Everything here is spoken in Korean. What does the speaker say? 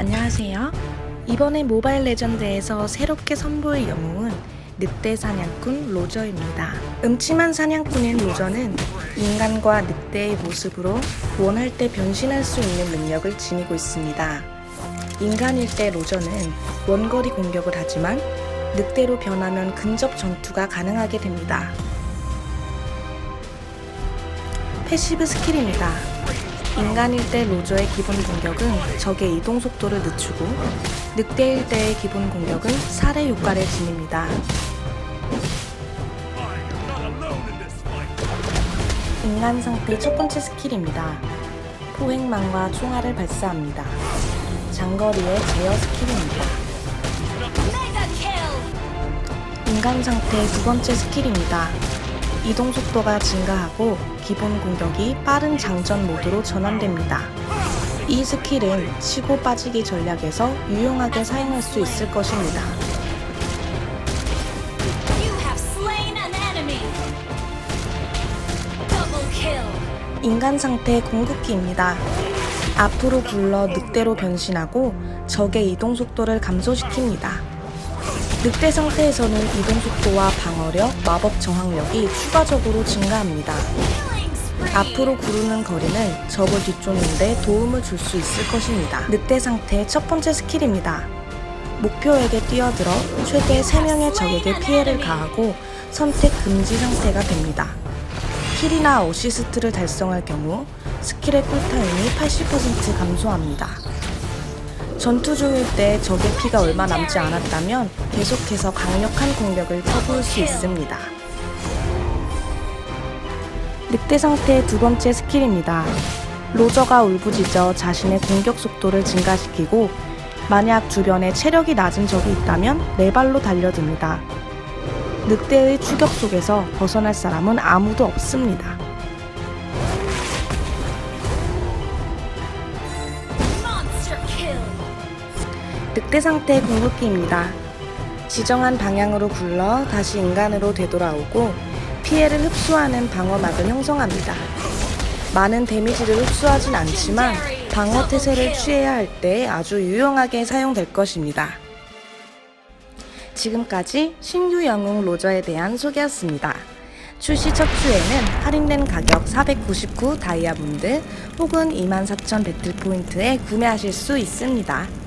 안녕하세요. 이번에 모바일 레전드에서 새롭게 선보일 영웅은 늑대 사냥꾼 로저입니다. 음침한 사냥꾼인 로저는 인간과 늑대의 모습으로 원할 때 변신할 수 있는 능력을 지니고 있습니다. 인간일 때 로저는 원거리 공격을 하지만 늑대로 변하면 근접 전투가 가능하게 됩니다. 패시브 스킬입니다. 인간일 때 로저의 기본 공격은 적의 이동 속도를 늦추고 늑대일 때의 기본 공격은 살해 효과를 지닙니다. 인간 상태 첫 번째 스킬입니다. 포획망과 총알을 발사합니다. 장거리의 제어 스킬입니다. 인간 상태 두 번째 스킬입니다. 이동 속도가 증가하고 기본 공격이 빠른 장전 모드로 전환됩니다. 이 스킬은 치고 빠지기 전략에서 유용하게 사용할 수 있을 것입니다. 인간 상태 궁극기입니다. 앞으로 굴러 늑대로 변신하고 적의 이동 속도를 감소시킵니다. 늑대 상태에서는 이동 속도와 방어력, 마법 저항력이 추가적으로 증가합니다. 앞으로 구르는 거리는 적을 뒤쫓는데 도움을 줄 수 있을 것입니다. 늑대 상태 첫 번째 스킬입니다. 목표에게 뛰어들어 최대 3명의 적에게 피해를 가하고 선택 금지 상태가 됩니다. 킬이나 어시스트를 달성할 경우 스킬의 쿨타임이 80% 감소합니다. 전투 중일 때 적의 피가 얼마 남지 않았다면 계속해서 강력한 공격을 퍼부을 수 있습니다. 늑대 상태의 두 번째 스킬입니다. 로저가 울부짖어 자신의 공격 속도를 증가시키고 만약 주변에 체력이 낮은 적이 있다면 네 발로 달려듭니다. 늑대의 추격 속에서 벗어날 사람은 아무도 없습니다. 늑대 상태 궁극기입니다. 지정한 방향으로 굴러 다시 인간으로 되돌아오고 피해를 흡수하는 방어막을 형성합니다. 많은 데미지를 흡수하진 않지만 방어 태세를 취해야 할 때 아주 유용하게 사용될 것입니다. 지금까지 신규 영웅 로저에 대한 소개였습니다. 출시 첫 주에는 할인된 가격 499 다이아몬드 혹은 24,000 배틀 포인트에 구매하실 수 있습니다.